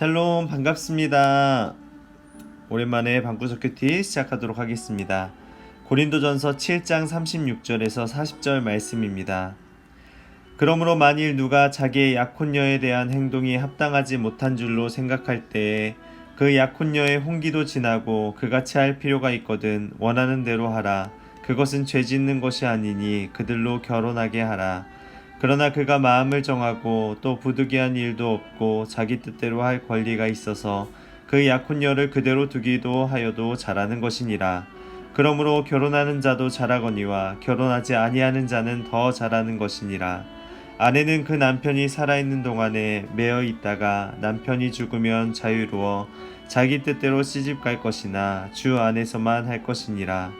샬롬 반갑습니다. 오랜만에 방구석 큐티 시작하도록 하겠습니다. 고린도전서 7장 36절에서 40절 말씀입니다. 그러므로 만일 누가 자기의 약혼녀에 대한 행동이 합당하지 못한 줄로 생각할 때에 그 약혼녀의 홍기도 지나고 그같이 할 필요가 있거든 원하는 대로 하라. 그것은 죄 짓는 것이 아니니 그들로 결혼하게 하라. 그러나 그가 마음을 정하고 또 부득이한 일도 없고 자기 뜻대로 할 권리가 있어서 그 약혼녀를 그대로 두기도 하여도 잘하는 것이니라. 그러므로 결혼하는 자도 잘하거니와 결혼하지 아니하는 자는 더 잘하는 것이니라. 아내는 그 남편이 살아있는 동안에 매어 있다가 남편이 죽으면 자유로워 자기 뜻대로 시집 갈 것이나 주 안에서만 할 것이니라.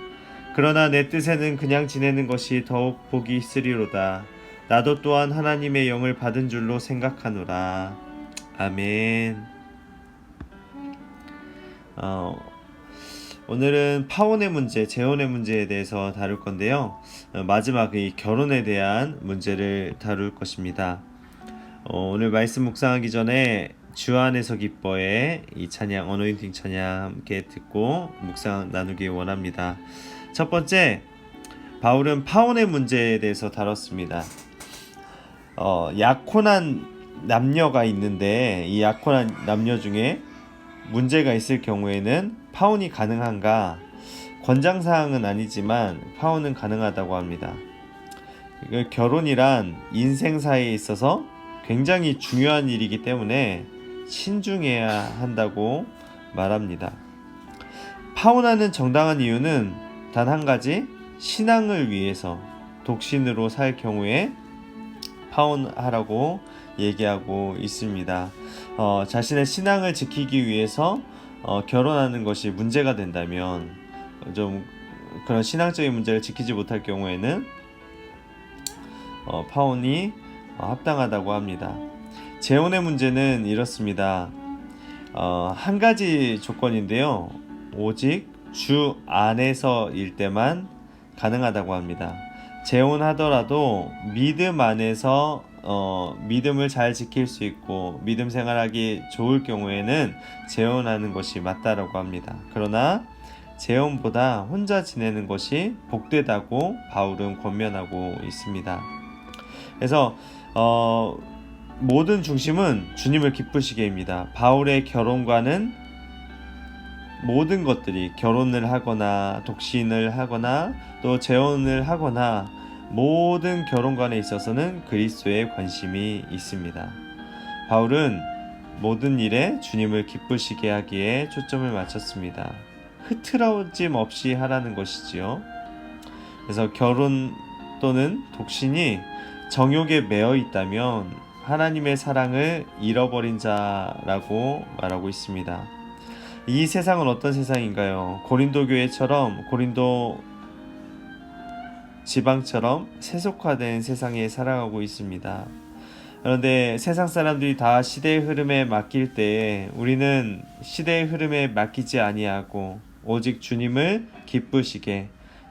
그러나 내 뜻에는 그냥 지내는 것이 더욱 복이 있으리로다. 나도 또한 하나님의 영을 받은 줄로 생각하노라. 아멘. 어, 오늘은 파혼의 문제, 재혼의 문제에 대해서 다룰 건데요. 어, 마지막 이 결혼에 대한 문제를 다룰 것입니다. 어, 오늘 말씀 묵상하기 전에 주 안에서 기뻐의 이 찬양 어노인팅 찬양 함께 듣고 묵상 나누기 원합니다. 첫 번째 바울은 파혼의 문제에 대해서 다뤘습니다. 어, 약혼한 남녀가 있는데 이 약혼한 남녀 중에 문제가 있을 경우에는 파혼이 가능한가? 권장 사항은 아니지만 파혼은 가능하다고 합니다. 그 결혼이란 인생사에 있어서 굉장히 중요한 일이기 때문에 신중해야 한다고 말합니다. 파혼하는 정당한 이유는 단 한 가지 신앙을 위해서 독신으로 살 경우에 파혼하라고 얘기하고 있습니다. 어, 자신의 신앙을 지키기 위해서 어, 결혼하는 것이 문제가 된다면 좀 그런 신앙적인 문제를 지키지 못할 경우에는 어, 파혼이 어, 합당하다고 합니다. 재혼의 문제는 이렇습니다. 어, 한 가지 조건인데요. 오직 주 안에서일 때만 가능하다고 합니다. 재혼하더라도 믿음 안에서 어, 믿음을 잘 지킬 수 있고 믿음 생활하기 좋을 경우에는 재혼하는 것이 맞다라고 합니다. 그러나 재혼보다 혼자 지내는 것이 복되다고 바울은 권면하고 있습니다. 그래서 어, 모든 중심은 주님을 기쁘시게입니다. 바울의 결혼과는 모든 것들이 결혼을 하거나 독신을 하거나 또 재혼을 하거나 모든 결혼관에 있어서는 그리스도에 관심이 있습니다. 바울은 모든 일에 주님을 기쁘시게 하기에 초점을 맞췄습니다. 흐트러짐 없이 하라는 것이지요. 그래서 결혼 또는 독신이 정욕에 매어 있다면 하나님의 사랑을 잃어버린 자라고 말하고 있습니다. 이 세상은 어떤 세상인가요? 고린도 교회처럼 고린도 지방처럼 세속화된 세상에 살아가고 있습니다. 그런데 세상 사람들이 다 시대의 흐름에 맡길 때 우리는 시대의 흐름에 맡기지 아니하고 오직 주님을 기쁘시게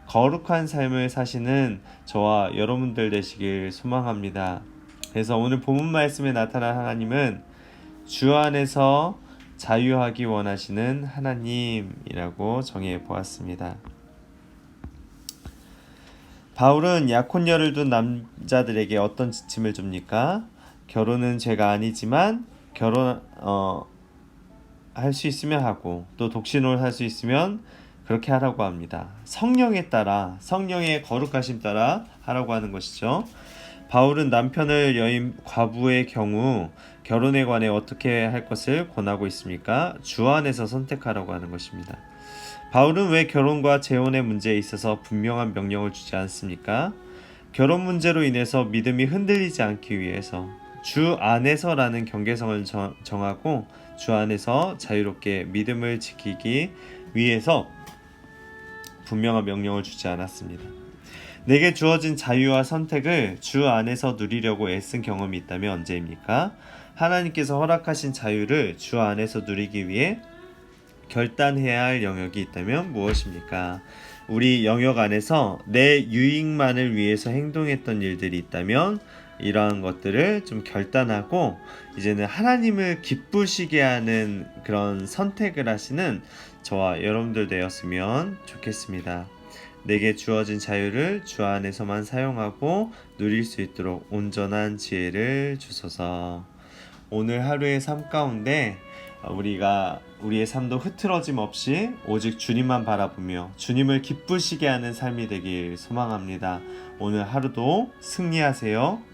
거룩한 삶을 사시는 저와 여러분들 되시길 소망합니다. 그래서 오늘 본문 말씀에 나타난 하나님은 주 안에서 자유하기 원하시는 하나님이라고 정해 보았습니다. 바울은 약혼녀를 둔 남자들에게 어떤 지침을 줍니까? 결혼은 죄가 아니지만 결혼 어, 할 수 있으면 하고 또 독신을 할 수 있으면 그렇게 하라고 합니다. 성령에 따라 성령의 거룩하심 따라 하라고 하는 것이죠. 바울은 남편을 여인 과부의 경우 결혼에 관해 어떻게 할 것을 권하고 있습니까? 주 안에서 선택하라고 하는 것입니다. 바울은 왜 결혼과 재혼의 문제에 있어서 분명한 명령을 주지 않습니까? 결혼 문제로 인해서 믿음이 흔들리지 않기 위해서 주 안에서라는 경계성을 정하고 주 안에서 자유롭게 믿음을 지키기 위해서 분명한 명령을 주지 않았습니다. 내게 주어진 자유와 선택을 주 안에서 누리려고 애쓴 경험이 있다면 언제입니까? 하나님께서 허락하신 자유를 주 안에서 누리기 위해 결단해야 할 영역이 있다면 무엇입니까? 우리 영역 안에서 내 유익만을 위해서 행동했던 일들이 있다면 이러한 것들을 좀 결단하고 이제는 하나님을 기쁘시게 하는 그런 선택을 하시는 저와 여러분들 되었으면 좋겠습니다. 내게 주어진 자유를 주 안에서만 사용하고 누릴 수 있도록 온전한 지혜를 주소서. 오늘 하루의 삶 가운데 우리가 우리의 삶도 흐트러짐 없이 오직 주님만 바라보며 주님을 기쁘시게 하는 삶이 되길 소망합니다. 오늘 하루도 승리하세요.